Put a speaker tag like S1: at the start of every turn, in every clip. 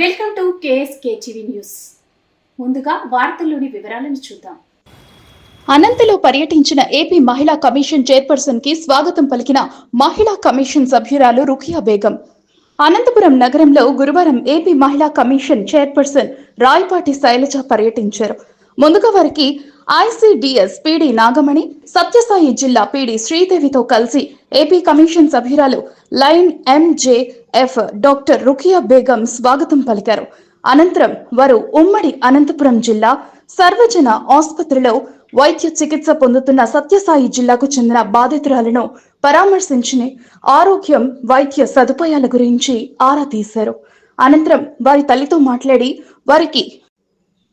S1: Welcome to KSK TV news. ముందుగా వార్తల్లోని వివరాలను చూద్దాం.
S2: అనంతలో పర్యటించిన ఏపీ మహిళా కమిషన్ చైర్పర్సన్కి స్వాగతం పలికిన మహిళా కమిషన్ సభ్యురాలు రుఖియా బేగం. అనంతపురం నగరంలో గురువారం ఏపీ మహిళా కమిషన్ చైర్పర్సన్ రాయపాటి శైలజ పర్యటించారు. ముందుగా వారికి ఐసిడిఎస్ పిడి నాగమణి సత్యసాయి జిల్లా పిడి శ్రీదేవితో కలిసి ఏపీ కమిషన్ సభ్యురాలు lion MJF doctor Rukiya Begum స్వాగతం పలికారు. అనంతరం వారు ఉమ్మడి అనంతపురం జిల్లా సర్వజన ఆసుపత్రిలో వైద్య చికిత్స పొందుతున్న సత్యసాయి జిల్లాకు చెందిన బాధితురాలను పరామర్శించి ఆరోగ్యం వైద్య సదుపాయాల గురించి ఆరా తీశారు. అనంతరం వారి తల్లితో మాట్లాడి వారికి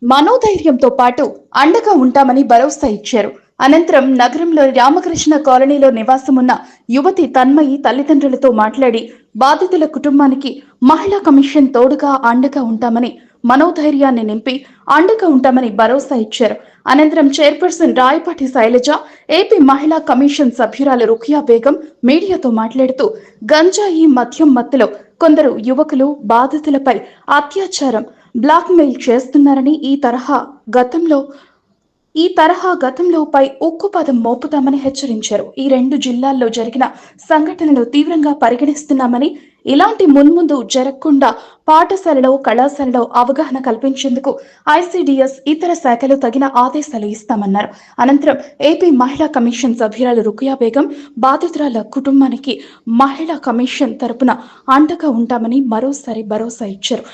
S2: మనోధైర్యంతో పాటు అండగా ఉంటామని భరోసా ఇచ్చారు. అనంతరం నగరంలోని రామకృష్ణ కాలనీలో నివాసమున్న యువతి తన్మయి తల్లిదండ్రులతో మాట్లాడి బాధితుల కుటుంబానికి మహిళా కమిషన్ తోడుగా అండగా ఉంటామని మనోధైర్యాన్ని నింపి అండగా ఉంటామని భరోసా ఇచ్చారు. అనంతరం చైర్పర్సన్ రాయపాటి శైలజ ఏపీ మహిళా కమిషన్ సభ్యురాలు రుఖియా బేగం మీడియాతో మాట్లాడుతూ గంజాయి మద్యం మత్తులో కొందరు యువకులు బాధితులపై అత్యాచారం బ్లాక్మెయిల్ చేస్తున్నారని ఈ తరహా గతంలో ఈ తరహా గతంలో పై ఉక్కుపదం మోపుతామని హెచ్చరించారు. ఈ రెండు జిల్లాల్లో జరిగిన సంఘటనలు తీవ్రంగా పరిగణిస్తున్నామని ఇలాంటి మున్ముందు జరగకుండా పాఠశాలలో కళాశాలలో అవగాహన కల్పించేందుకు ఐసిడిఎస్ ఇతర శాఖలు తగిన ఆదేశాలు ఇస్తామన్నారు. అనంతరం ఏపీ మహిళా కమిషన్ సభ్యురాలు రుకియా బేగం బాధితురాల కుటుంబానికి మహిళా కమిషన్ తరపున అండగా ఉంటామని మరోసారి భరోసా ఇచ్చారు.